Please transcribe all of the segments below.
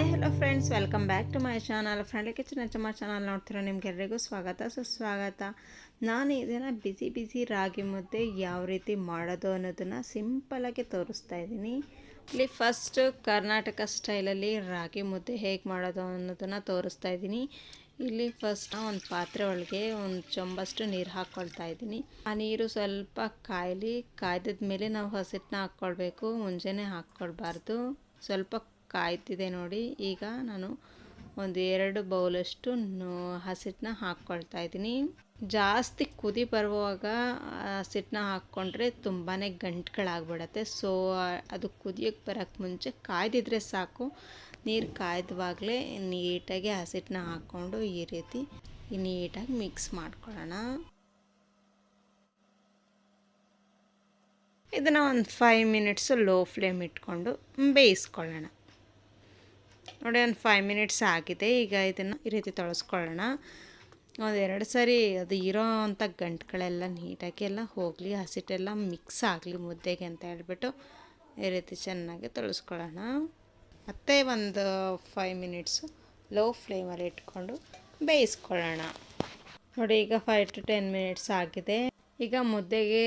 Hi hello friends welcome back to my channel friend kitchen ಚಮ್ಮ channel ನೋಡ್ತಿರೋ ನಿಮ್ಗೆಲ್ರಿಗೂ ಸ್ವಾಗತ, ಸುಸ್ವಾಗತ. ನಾನು ಇದನ್ನು ಬಿಸಿ ಬಿಸಿ ರಾಗಿ ಮುದ್ದೆ ಯಾವ ರೀತಿ ಮಾಡೋದು ಅನ್ನೋದನ್ನು ಸಿಂಪಲಾಗಿ ತೋರಿಸ್ತಾ ಇದ್ದೀನಿ. ಇಲ್ಲಿ ಫಸ್ಟ್ ಕರ್ನಾಟಕ ಸ್ಟೈಲಲ್ಲಿ ರಾಗಿ ಮುದ್ದೆ ಹೇಗೆ ಮಾಡೋದು ಅನ್ನೋದನ್ನು ತೋರಿಸ್ತಾ ಇದ್ದೀನಿ. ಇಲ್ಲಿ ಫಸ್ಟ್ ಒಂದು ಪಾತ್ರೆ ಒಳಗೆ ಒಂದು ಚೊಂಬಷ್ಟು ನೀರು ಹಾಕ್ಕೊಳ್ತಾ ಇದ್ದೀನಿ. ಆ ನೀರು ಸ್ವಲ್ಪ ಕಾಯಲಿ ಕಾಯ್ದಿದ ಮೇಲೆ ನಾವು ಹಸಿಟ್ಟನ್ನ ಹಾಕ್ಕೊಳ್ಬೇಕು ಮುಂಜಾನೆ ಹಾಕ್ಕೊಳ್ಬಾರ್ದು ಸ್ವಲ್ಪ ಕಾಯ್ತಿದೆ ನೋಡಿ. ಈಗ ನಾನು ಒಂದು ಎರಡು ಬೌಲಷ್ಟು ಹಸಿಟ್ಟನ್ನ ಹಾಕ್ಕೊಳ್ತಾ ಇದ್ದೀನಿ. ಜಾಸ್ತಿ ಕುದಿ ಬರುವಾಗ ಹಸಿಟ್ಟನ್ನ ಹಾಕ್ಕೊಂಡ್ರೆ ತುಂಬಾ ಗಂಟುಗಳಾಗ್ಬಿಡತ್ತೆ. ಸೊ ಅದು ಕುದಿಯೋಕ್ಕೆ ಬರೋಕ್ಕೆ ಮುಂಚೆ ಕಾಯ್ದಿದ್ರೆ ಸಾಕು. ನೀರು ಕಾಯ್ದವಾಗಲೇ ನೀಟಾಗಿ ಹಸಿಟ್ಟನ್ನ ಹಾಕ್ಕೊಂಡು ಈ ರೀತಿ ನೀಟಾಗಿ ಮಿಕ್ಸ್ ಮಾಡ್ಕೊಳ್ಳೋಣ. ಇದನ್ನು ಒಂದು ಫೈವ್ ಮಿನಿಟ್ಸು ಲೋ ಫ್ಲೇಮ್ ಇಟ್ಕೊಂಡು ಬೇಯಿಸ್ಕೊಳ್ಳೋಣ. ನೋಡಿ, ಒಂದು ಫೈವ್ ಮಿನಿಟ್ಸ್ ಆಗಿದೆ. ಈಗ ಇದನ್ನು ಈ ರೀತಿ ತೊಳಸ್ಕೊಳ್ಳೋಣ. ಒಂದೆರಡು ಸರಿ ಅದು ಇರೋ ಅಂಥ ಗಂಟುಗಳೆಲ್ಲ ನೀಟಾಗಿ ಎಲ್ಲ ಹೋಗಲಿ ಹಸಿಟ್ಟೆಲ್ಲ ಮಿಕ್ಸ್ ಆಗಲಿ ಮುದ್ದೆಗೆ ಅಂತ ಹೇಳ್ಬಿಟ್ಟು ಈ ರೀತಿ ಚೆನ್ನಾಗಿ ತೊಳಸ್ಕೊಳ್ಳೋಣ. ಮತ್ತೆ ಒಂದು ಫೈವ್ ಮಿನಿಟ್ಸು ಲೋ ಫ್ಲೇಮಲ್ಲಿ ಇಟ್ಕೊಂಡು ಬೇಯಿಸ್ಕೊಳ್ಳೋಣ. ನೋಡಿ, ಈಗ ಫೈವ್ ಟು ಟೆನ್ ಮಿನಿಟ್ಸ್ ಆಗಿದೆ. ಈಗ ಮುದ್ದೆಗೆ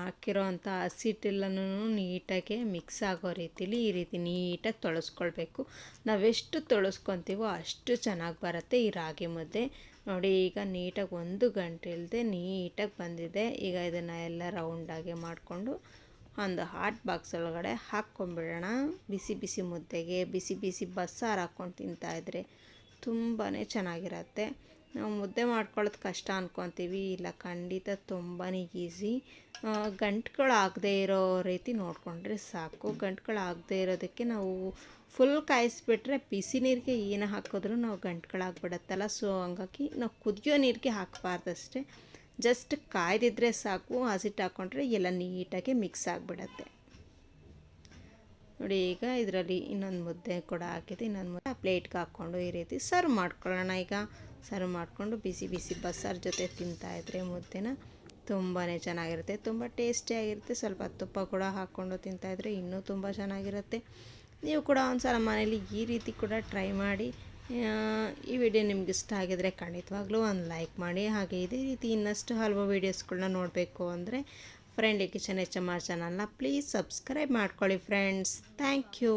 ಹಾಕಿರೋ ಅಂಥ ಹಸಿಟ್ಟೆಲ್ಲನೂ ನೀಟಾಗಿ ಮಿಕ್ಸ್ ಆಗೋ ರೀತಿಲಿ ಈ ರೀತಿ ನೀಟಾಗಿ ತೊಳಸ್ಕೊಳ್ಬೇಕು. ನಾವೆಷ್ಟು ತೊಳಸ್ಕೊತೀವೋ ಅಷ್ಟು ಚೆನ್ನಾಗಿ ಬರುತ್ತೆ ಈ ರಾಗಿ ಮುದ್ದೆ. ನೋಡಿ, ಈಗ ನೀಟಾಗಿ ಒಂದು ಗಂಟೆ ಇಲ್ಲದೆ ನೀಟಾಗಿ ಬಂದಿದೆ. ಈಗ ಇದನ್ನು ಎಲ್ಲ ರೌಂಡಾಗಿ ಮಾಡಿಕೊಂಡು ಒಂದು ಹಾಟ್ ಬಾಕ್ಸ್ ಒಳಗಡೆ ಹಾಕ್ಕೊಂಬಿಡೋಣ. ಬಿಸಿ ಬಿಸಿ ಮುದ್ದೆಗೆ ಬಿಸಿ ಬಿಸಿ ಬಸ್ಸಾರು ಹಾಕ್ಕೊಂಡು ತಿಂತಾಯಿದ್ರೆ ತುಂಬಾ ಚೆನ್ನಾಗಿರತ್ತೆ. ನಾವು ಮುದ್ದೆ ಮಾಡ್ಕೊಳ್ಳೋದು ಕಷ್ಟ ಅಂದ್ಕೊತೀವಿ ಇಲ್ಲ, ಖಂಡಿತ ತುಂಬಾ ಈಸಿ. ಗಂಟುಗಳು ಆಗದೆ ಇರೋ ರೀತಿ ನೋಡಿಕೊಂಡ್ರೆ ಸಾಕು. ಗಂಟುಗಳು ಆಗದೆ ಇರೋದಕ್ಕೆ ನಾವು ಫುಲ್ ಕಾಯಿಸ್ಬಿಟ್ರೆ ಬಿಸಿ ನೀರಿಗೆ ಏನು ಹಾಕಿದ್ರೂ ನಾವು ಗಂಟುಗಳಾಗ್ಬಿಡತ್ತಲ್ಲ ಸೊ ಹಂಗಾಗಿ ನಾವು ಕುದಿಯೋ ನೀರಿಗೆ ಹಾಕಬಾರ್ದಷ್ಟೇ. ಜಸ್ಟ್ ಕಾಯ್ದಿದ್ರೆ ಸಾಕು ಹಸಿಟ್ಟು ಹಾಕ್ಕೊಂಡ್ರೆ ಎಲ್ಲ ನೀಟಾಗಿ ಮಿಕ್ಸ್ ಆಗಿಬಿಡತ್ತೆ. ನೋಡಿ, ಈಗ ಇದರಲ್ಲಿ ಇನ್ನೊಂದು ಮುದ್ದೆ ಕೂಡ ಹಾಕಿದೆ ಇನ್ನೊಂದು ಮುದ್ದೆ ಪ್ಲೇಟ್ಗೆ ಹಾಕ್ಕೊಂಡು ಈ ರೀತಿ ಸರ್ವ್ ಮಾಡ್ಕೊಳ್ಳೋಣ. ಈಗ ಸರ್ವ್ ಮಾಡಿಕೊಂಡು ಬಿಸಿ ಬಿಸಿ ಬಸ್ಸಾರು ಜೊತೆ ತಿಂತಾಯಿದ್ರೆ ಮುದ್ದೆನ ತುಂಬಾ ಚೆನ್ನಾಗಿರುತ್ತೆ. ತುಂಬ ಟೇಸ್ಟಿಯಾಗಿರುತ್ತೆ ಸ್ವಲ್ಪ ತುಪ್ಪ ಕೂಡ ಹಾಕ್ಕೊಂಡು ತಿಂತಾಯಿದ್ರೆ ಇನ್ನೂ ತುಂಬ ಚೆನ್ನಾಗಿರುತ್ತೆ. ನೀವು ಕೂಡ ಒಂದು ಸಲ ಮನೇಲಿ ಈ ರೀತಿ ಕೂಡ ಟ್ರೈ ಮಾಡಿ. ಈ ವಿಡಿಯೋ ನಿಮ್ಗೆ ಇಷ್ಟ ಆಗಿದರೆ ಖಂಡಿತವಾಗ್ಲೂ ಒಂದು ಲೈಕ್ ಮಾಡಿ. ಹಾಗೆ ಇದೇ ರೀತಿ ಇನ್ನಷ್ಟು ಹಲವು ವೀಡಿಯೋಸ್ಗಳನ್ನ ನೋಡಬೇಕು ಅಂದರೆ friend kitchen H M R ಚಾನಲ್ನ ಪ್ಲೀಸ್ ಸಬ್ಸ್ಕ್ರೈಬ್ ಮಾಡ್ಕೊಳ್ಳಿ ಫ್ರೆಂಡ್ಸ್ ಥ್ಯಾಂಕ್ ಯು